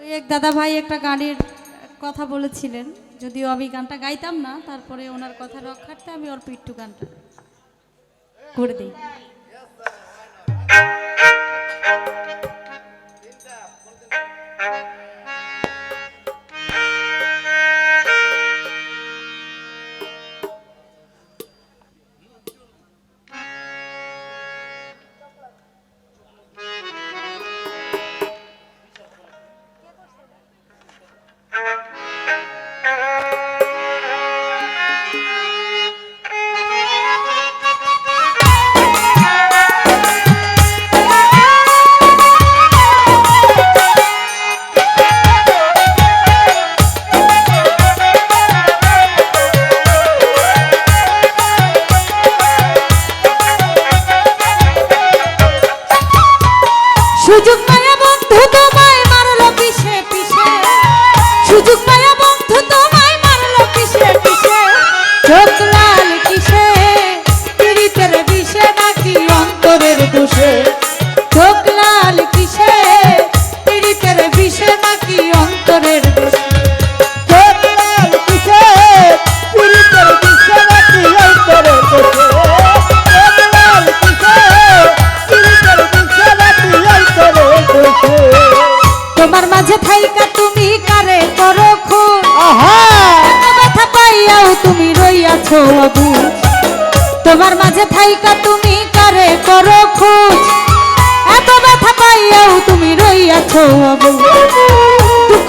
এক দাদা ভাই একটা গানের কথা বলেছিলেন, যদিও আমি গানটা গাইতাম না, তারপরে ওনার কথা রক্ষার্থে আমি অল্প একটু গানটা করে দিই। সুযোগ পায়া বন্ধু তোমায় মারলো পিছে পিছে। সুযোগ পায়া বন্ধু তোমায় মারলো পিছে পিছে। চোখ তোমার মাঝে থাইকা তুমি কারে করো খুন? ব্যথা পাইয়াও তুমি রইয়াছো অবুঝ তোমার মাঝে থাইকা তুমি কারে করো খোঁজ এত ব্যথা পাইয়াও তুমি রইয়াছো অবুঝ দুঃখ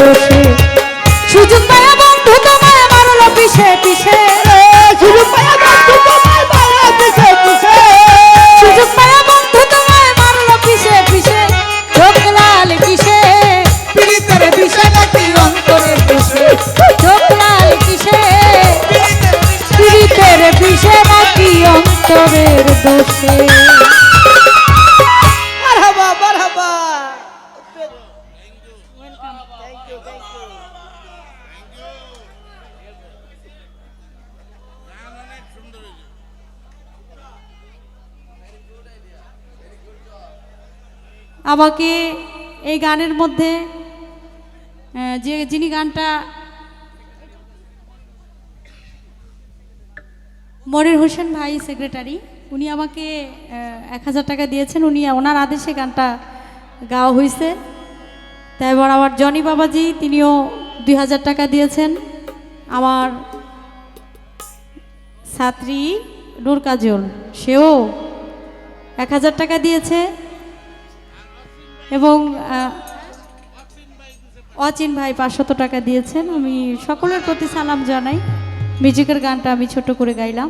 দোষে সুযোগ আমাকে এই গানের মধ্যে যে যিনি গানটা মনির হোসেন ভাই সেক্রেটারি, উনি আমাকে এক হাজার টাকা দিয়েছেন। উনি ওনার আদেশে গানটা গাওয়া হয়েছে তারপর আমার জনি বাবাজি, তিনিও দুই হাজার টাকা দিয়েছেন। আমার ছাত্রী নূর কাজল সেও এক হাজার টাকা দিয়েছে। এবং অচিন ভাই পাঁচশত টাকা দিয়েছেন। আমি সকলের প্রতি সালাম জানাই। মিউজিকের গানটা আমি ছোট করে গাইলাম।